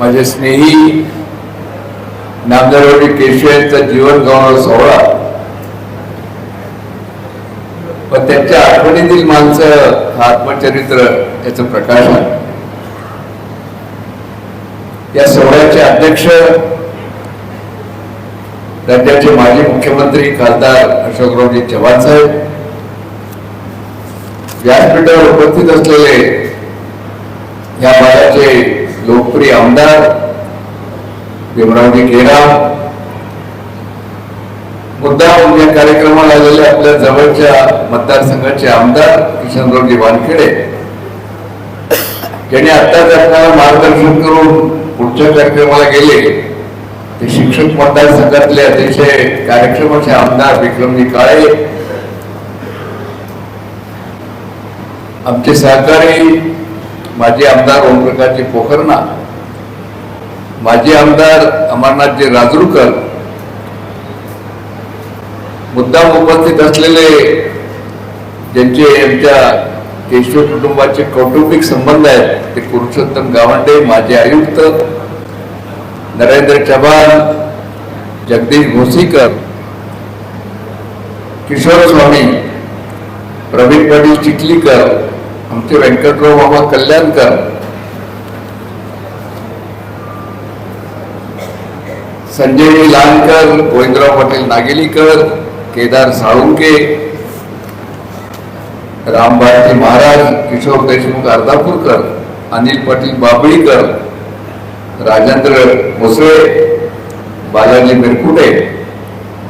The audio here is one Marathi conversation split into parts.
माझे स्नेही नामदारवाडी केशव जीवन गौरव सोहळा. पण त्यांच्या आठवणीतील माणसं हा आत्मचरित्र याचं प्रकाशन या सोहळ्याचे अध्यक्ष राज्याचे माजी मुख्यमंत्री खासदार अशोकरावजी चव्हाण साहेब. व्यासपीठावर उपस्थित असलेले या भागाचे लोकप्रिय आमदार भीमरावजी केराम मुद्दाम म्हणजे या कार्यक्रमाला आलेले आपल्या जवळच्या मतदारसंघाचे आमदार किशनरावजी वानखेडे. ज्यांनी आत्ताच आपल्याला मार्गदर्शन करून पुढच्या कार्यक्रमाला गेले ते शिक्षक मतदारसंघातले अतिशय कार्यक्षम असे आमदार विक्रमजी काळे. आमचे सहकारी माजी आमदार ओमप्रकाशजी पोखरणा माजी आमदार अमरनाथजी राजूरकर मुद्दाम उपस्थित असलेले ज्यांचे आमच्या केशव कुटुंबाचे कौटुंबिक संबंध आहेत ते पुरुषोत्तम गावंडे माजी आयुक्त नरेंद्र चव्हाण जगदीश भोसीकर किशोर स्वामी प्रवीण पाटील चिखलीकर आमचे व्यंकटराव बाबा कल्याणकर संजय लालकर गोविंदराव पाटील नागेलीकर केदार साळुंके रामभारती महाराज किशोर देशमुख अर्धापूरकर अनिल पाटील बाबळीकर राजेंद्र मुसळे बालाजी मिरकुटे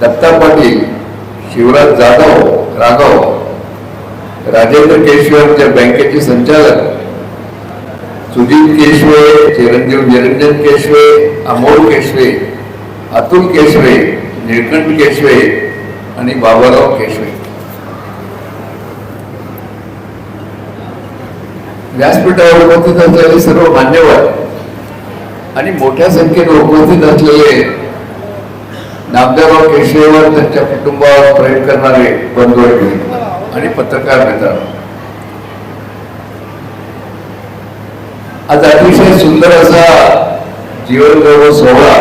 दत्ता पाटील शिवराज जाधव राघव राजेंद्र केशवर ज्या बँकेचे संचालक सुजित केशवे चिरंजीव निरंजन केशवे अमोल केशवे अतुल केशवे निळकंठ केशवे आणि बाबाराव केशवे. व्यासपीठावर उपस्थित असलेले सर्व मान्यवर आणि मोठ्या संख्येने उपस्थित असलेले नामदेवराव केशवेवर त्यांच्या कुटुंबावर प्रयोग करणारे बंधू आणि पत्रकार मित्रांनो आज अतिशय सुंदर असा जीवनगौरव सोहळा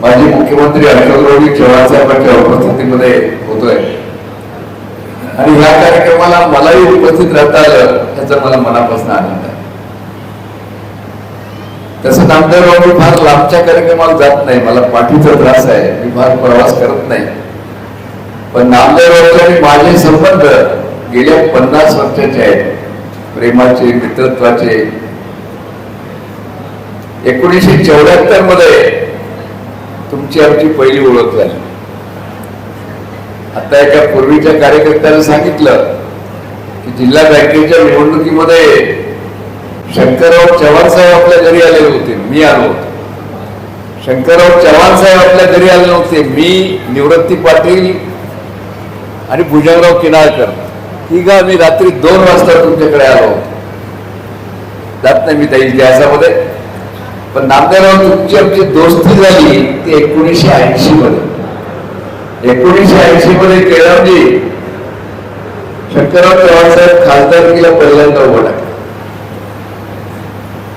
माजी मुख्यमंत्री अशोकरावजी चव्हाण साहेबांच्या उपस्थितीमध्ये होतोय. आणि ह्या कार्यक्रमाला मलाही उपस्थित राहता आलं याचा मला मनापासून आनंद आहे. तसं नामदेवराव मी फार लांबच्या कार्यक्रमाला जात नाही मला पाठीचा त्रास आहे मी फार प्रवास करत नाही. पण नामदेवरावचे आणि माझे संबंध गेल्या पन्नास वर्षाचे आहेत. प्रेमाचे मित्रत्वाचे. एकोणीसशे चौऱ्याहत्तरमध्ये तुमची आमची पहिली ओळख झाली. आता एका पूर्वीच्या कार्यकर्त्याने सांगितलं की जिल्हा बँकेच्या निवडणुकीमध्ये शंकरराव चव्हाण साहेब आपल्या घरी आलेले होते. मी आलो होतो. शंकरराव चव्हाण साहेब आपल्या घरी आले नव्हते. मी निवृत्ती पाटील आणि भुजंगराव किनाळकर ही गा मी रात्री दोन वाजता तुमच्याकडे आलो. जात नाही मी त्या इतिहासामध्ये. पण नामदेवराव तुमची आमची दोस्ती झाली ती एकोणीसशे ऐंशी मध्ये. एकोणीसशे ऐंशी मध्ये केळवजी शंकरराव चव्हाण साहेब खासदारकीला पहिल्यांदा उभं टाकले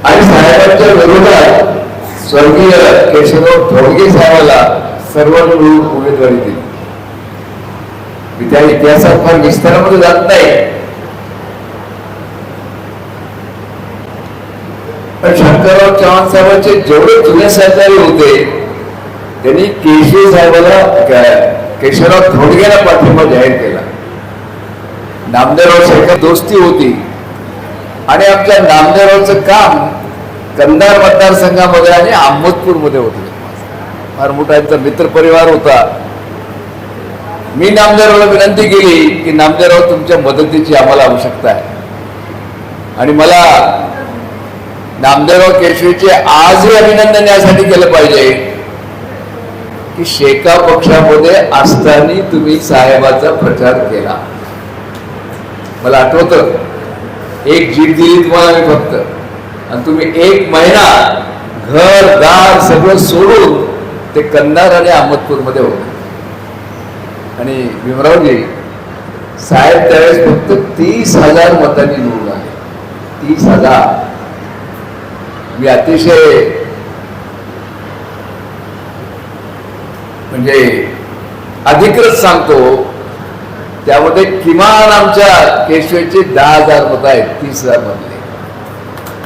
आणि साहेबांच्या विरोधात स्वर्गीय केशवराव धोडगे साहेबाला सर्वांनी मिळून उमेदवारी दिली. त्या इतिहासात फार विस्तारामध्ये जात नाही. पण शंकरराव चव्हाण साहेबांचे जेवढे जुने सहकारी होते त्यांनी केशवी साहेबाला केशवराव धोडगेला पाठिंबा जाहीर केला. नामदेवराव सारख्या दोस्ती होती. आणि आमच्या नामदेवरावचं काम कंधार मतदारसंघामध्ये आणि अहमदपूरमध्ये होतं. फार मोठा यांचा मित्रपरिवार होता. मी नामदेवरावला विनंती केली की नामदेवराव तुमच्या मदतीची आम्हाला आवश्यकता आहे. आणि मला नामदेवराव केशवीचे आजही अभिनंदन यासाठी केलं पाहिजे की शेका पक्षामध्ये असताना तुम्ही साहेबाचा प्रचार केला. मला आठवत एक जीप दिली तुम्हाला मी फक्त. आणि तुम्ही एक महिना घर दार सगळं सोडून ते कन्नार आणि अहमदपूरमध्ये होते. आणि भीमरावजी साहेब त्यावेळेस फक्त तीस हजार मतांनी निवडून आले. तीस हजार. मी अतिशय म्हणजे अधिकृत सांगतो त्यामध्ये किमान आमच्या केशवेचे दहा हजार मत आहेत तीस हजार मधले.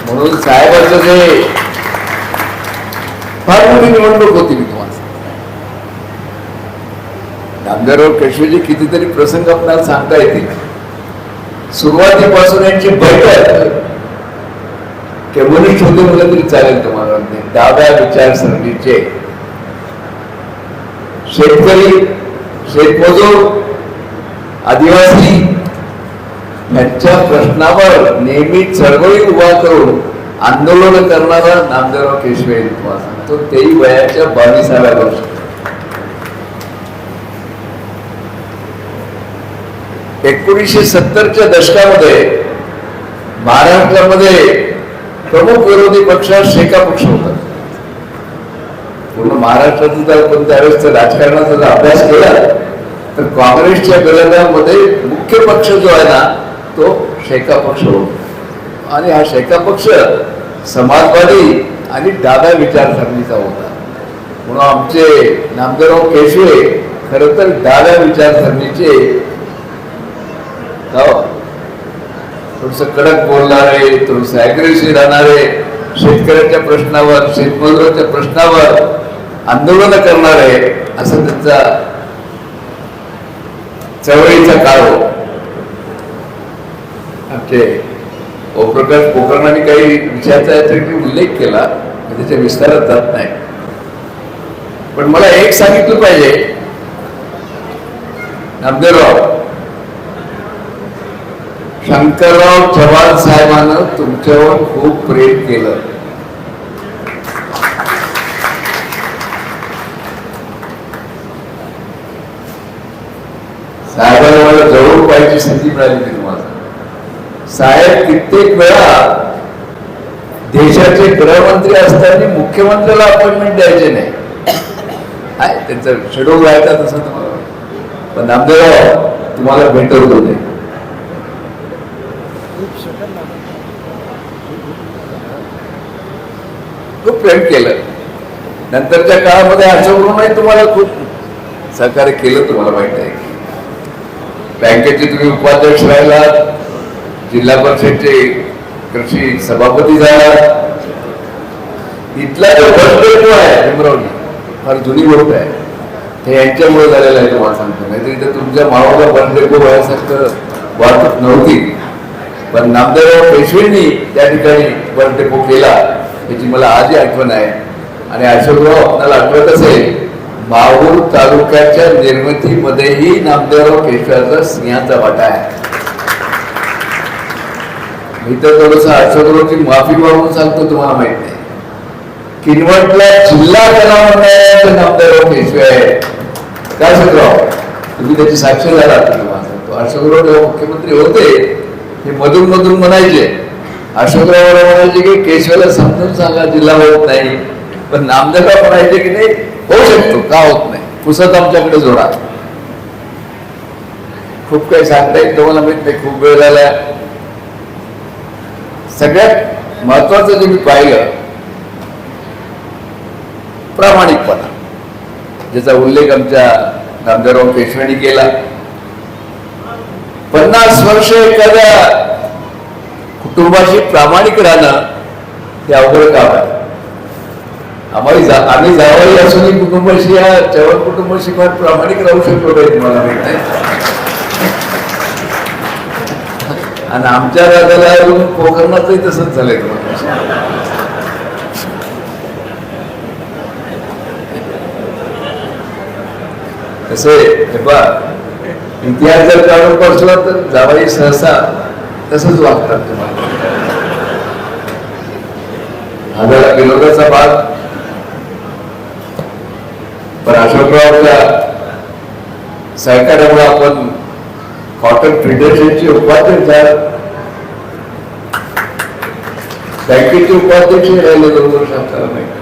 म्हणून साहेबांचं जे फार मोठी निवडणूक होती मी तुम्हाला सांगतो. केशवजी कितीतरी प्रसंग आपल्याला सांगता येतील. सुरुवातीपासून यांची बैठक कम्युनिस्ट होते म्हणलं तरी चालेल तुम्हाला डाव्या विचारसरणीचे. शेतकरी शेतमजूर आदिवासी यांच्या प्रश्नावर नेहमी चळवळी उभा करून आंदोलन करणारा नामदेवराव केशवे तुम्हाला सांगतो. तेही वयाच्या बावीसाव्या वर्षी. एकोणीसशे सत्तरच्या दशकामध्ये महाराष्ट्रामध्ये प्रमुख विरोधी पक्ष शेका पक्ष होता. पूर्ण महाराष्ट्राचं जर आपण त्यावेळेस राजकारणाचा जर अभ्यास केला तर काँग्रेसच्या गळ्यामध्ये मुख्य पक्ष जो आहे ना तो शेका पक्ष होता. आणि हा शेका पक्ष समाजवादी आणि डाव्या विचारसरणीचा होता. म्हणून आमचे नामदेवराव केशवे खरं तर डाव्या विचारसरणीचे हो. थोडस कडक बोलणारे थोडस अग्रेसिव्ह राहणारे शेतकऱ्याच्या प्रश्नावर शेतमजुराच्या प्रश्नावर आंदोलन करणारे असं त्यांचा चळवळीचा काळ हो. आमचे ओप्रकाश पोकरणाने काही विषयाचा याच्यासाठी उल्लेख केला त्याच्या विस्तारात जात नाही. पण मला एक सांगितलं पाहिजे. नामदेवराव. शंकरराव चव्हाण साहेबांना तुमच्यावर खूप प्रेम केलं. साहेबांना मला जवळ पाहिजे संधी मिळाली तुम्हाला साहेब कित्येक वेळा देशाचे गृहमंत्री असताना मुख्यमंत्र्याला अपॉइंटमेंट द्यायचे नाही. त्यांचा शेड्यूल राहायचा तसं तुम्हाला पण नामदेवराव तुम्हाला भेटवत होते खूप प्रेम केलं. नंतरच्या काळामध्ये अशोकरावने तुम्हाला खूप सहकार्य केलं तुम्हाला माहीत आहे. बँकेचे तुम्ही उपाध्यक्ष राहिलात जिल्हा परिषदचे कृषी सभापती झाला इथला जो बस आहे अमरावली फार जुनी गोष्ट आहे. हे यांच्यामुळे झालेलं आहे तुम्हाला सांगतो. नाहीतर इथे तुमच्या मावाला बस डेपो व्हायसारखं वाहतूक नव्हती. पण नामदेवराव पेशवेंनी त्या ठिकाणी बस केला. याची मला आजही आठवण आहे. आणि अशोकराव आपल्याला आठवत असेल माहूर तालुक्याच्या निर्मितीमध्येही नामदेवराव पेशव्याचा सिंहाचा वाटा आहे. मी तर थोडस अशोकरावची माफी मागून सांगतो तुम्हाला माहीत नाही. किनवटला जिल्हा कलामंडळाचे नामदेवराव केशवे आहे काय अशोकराव तुम्ही त्याची साक्ष झाला तुम्हाला सांगतो अशोकराव जेव्हा मुख्यमंत्री होते हे मधून मधून म्हणायचे अशोकरावला म्हणायचे की केशवाला समजून सांगा जिल्हा होत नाही. पण नामदेवराव म्हणायचे की नाही होऊ शकतो का होत नाही. पुसत आमच्याकडे जोडा. खूप काही सांगता येईल तुम्हाला माहीत नाही खूप वेळ झाला. सगळ्यात महत्वाचं जे मी पाहिलं प्रामाणिकपणा. ज्याचा उल्लेख आमच्या नामदेवराव पेशव्यांनी केला. पन्नास वर्ष एखाद्या कुटुंबाशी प्रामाणिक राहणं हे अवघड काम आहे. आम्हाला जा आम्ही जावई असूनही कुटुंबाशी या चव्हाण कुटुंबाशी फार प्रामाणिक राहू शकलो नाही तुम्हाला माहीत आणि आमच्या राजाला अजून कोकणातही तसंच झालंय तुम्हाला कसे हे बा इतिहास जर काढून बसला तर जावाई सहसा तसंच वागतात तुम्हाला. आम्हाला विनोदाचा भाग. पण अशोकरावच्या सहकार्यामुळे आपण कॉटन फेडरेशनचे उपाध्यक्ष बँकेचे उपाध्यक्ष राहिले दोन वर्ष आपल्याला माहिती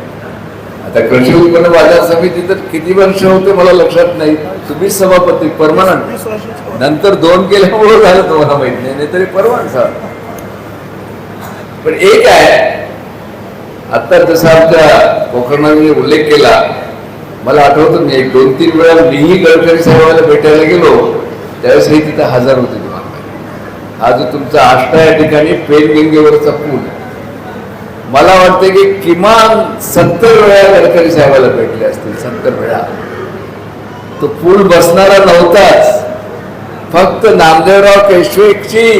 आता कृषी उत्पन्न बाजार समिती तर किती वर्ष होते मला लक्षात नाही. तुम्ही सभापती परमानंट नंतर दोन केल्यामुळे झालं तुम्हाला माहीत नाही तरी परवान सर पण एक आहे आता जसा आमच्या कोकणाने उल्लेख केला मला आठवतं मी एक दोन तीन वेळा मीही गडकरी साहेबांना भेटायला गेलो त्यावेळेस हे तिथे हजर होते तुम्हाला हा जो तुमचा आष्टा या ठिकाणी पेनगंगेवरचा पूल मला वाटतं की किमान सत्तर वेळा गडकरी साहेबाला भेटले असतील सत्तर वेळा. तो पूल बसणारा नव्हताच. फक्त नामदेवराव केशवेची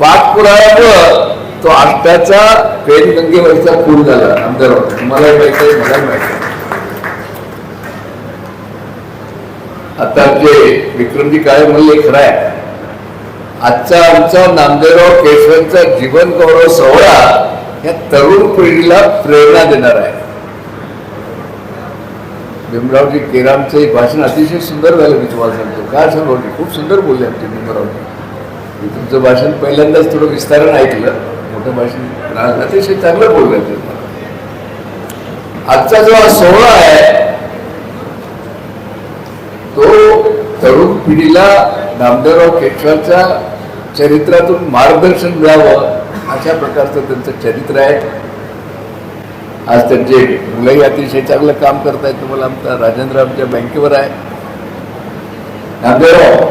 पाठपुराव्यामुळं तो आत्ताचा पेनगंगेवरचा पूल झाला नामदेवराव तुम्हाला माहिती आहे मला माहिती आता जे विक्रमजी काळे म्हणले खरं आहे. आजचा आमचा नामदेवराव केशवांचा जीवन गौरव सोहळा या तरुण पिढीला प्रेरणा देणार आहे. भीमरावजी केरामचे भाषण अतिशय सुंदर झालं मी तुम्हाला सांगतो. काय सांगू? खूप सुंदर बोलले आमचे भीमरावजी. मी तुमचं भाषण पहिल्यांदाच थोडं विस्तारण ऐकलं. मोठं भाषण. अतिशय चांगलं बोलण्यात आजचा जो हा सोहळा आहे तो तरुण पिढीला नामदेवराव केशवाच्या चरित्रातून मार्गदर्शन मिळावं अशा प्रकारचं त्यांचं चरित्र आहे. आज त्यांचे मुलंही अतिशय चांगलं काम करतायत. तुम्हाला आमचा राजेंद्र आमच्या बँकेवर आहे. नामदेवराव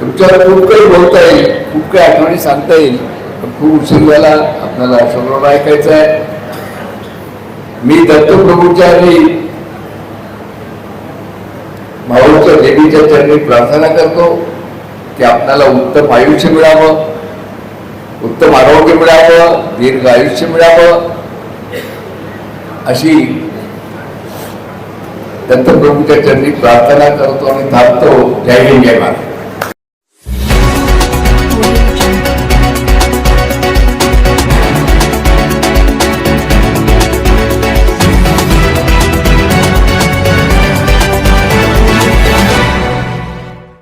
तुमच्यावर खूप काही बोलता येईल. खूप काही आठवणी सांगता येईल पण खूप उशीर झाला. आपल्याला सगळं ऐकायचं आहे मी दत्तप्रभूच्या आणि भाऊच्या देवीच्या चरणी प्रार्थना करतो की आपल्याला उत्तम आयुष्य मिळावं उत्तम आरोग्य मिळावं दीर्घ आयुष्य मिळावं. अशी दत्तप्रभूच्या चरणी प्रार्थना करतो आणि थांबतो. जय हिंद जय महाराज